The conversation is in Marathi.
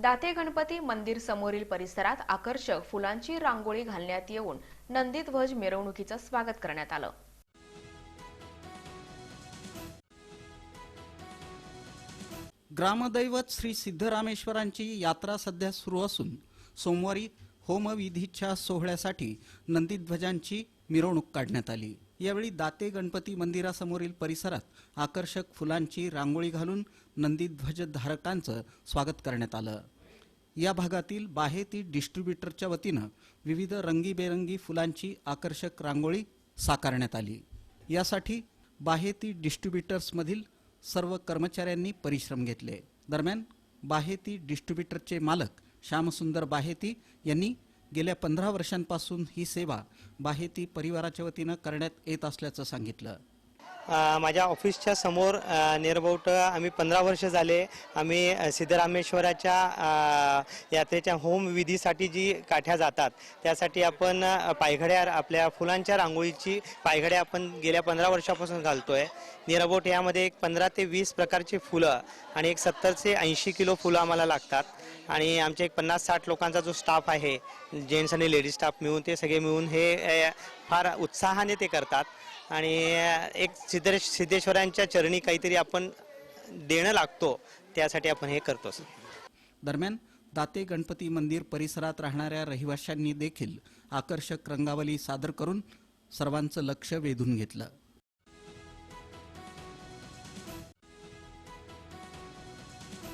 दाते गणपती मंदिर समोरील परिसरात आकर्षक फुलांची रांगोळी घालण्यात येऊन नंदीध्वज मिरवणुकीचं स्वागत करण्यात आलं. ग्रामदैवत श्री सिद्धरामेश्वरांची यात्रा सध्या सुरू असून सोमवारी होमविधीच्या सोहळ्यासाठी नंदीध्वजांची मिरवणूक काढण्यात आली. यावेळी दाते गणपती मंदिरासमोरील परिसरात आकर्षक फुलांची रांगोळी घालून नंदीध्वज धारकांचं स्वागत करण्यात आलं. या भागातील बाहेती डिस्ट्रीब्युटरच्या वतीनं विविध रंगीबेरंगी फुलांची आकर्षक रांगोळी साकारण्यात आली. यासाठी बाहेती डिस्ट्रीब्युटर्समधील सर्व कर्मचाऱ्यांनी परिश्रम घेतले. दरम्यान बाहेती डिस्ट्रीब्युटरचे मालक श्यामसुंदर बाहेती यांनी गेल्या पंधरा वर्षांपासून ही सेवा बाहेती परिवाराच्या वतीनं करण्यात येत असल्याचं सांगितलं. माझ्या ऑफिसच्या समोर निरबोट आम्ही पंधरा वर्ष झाले. आम्ही सिद्धरामेश्वराच्या यात्रेच्या होम विधीसाठी जी काठ्या जातात त्यासाठी आपण पायघड्या आपल्या फुलांच्या रांगोळीची पायघड्या आपण गेल्या पंधरा वर्षापासून घालतो आहे निरबोट यामध्ये एक पंधरा ते वीस प्रकारची फुलं आणि एक सत्तर ते ऐंशी किलो फुलं आम्हाला लागतात. आणि आमचे एक पन्नास साठ लोकांचा जो स्टाफ आहे जेंट्स आणि लेडीज स्टाफ मिळून ते सगळे मिळून हे फार उत्साहाने ते करतात. आणि एक सिद्धे सिद्धेश्वरांच्या चरणी काहीतरी आपण देणं लागतो त्यासाठी आपण हे करतो दरम्यान दाते गणपती मंदिर परिसरात राहणाऱ्या रहिवाशांनी देखील आकर्षक रंगावली सादर करून सर्वांचं लक्ष वेधून घेतलं.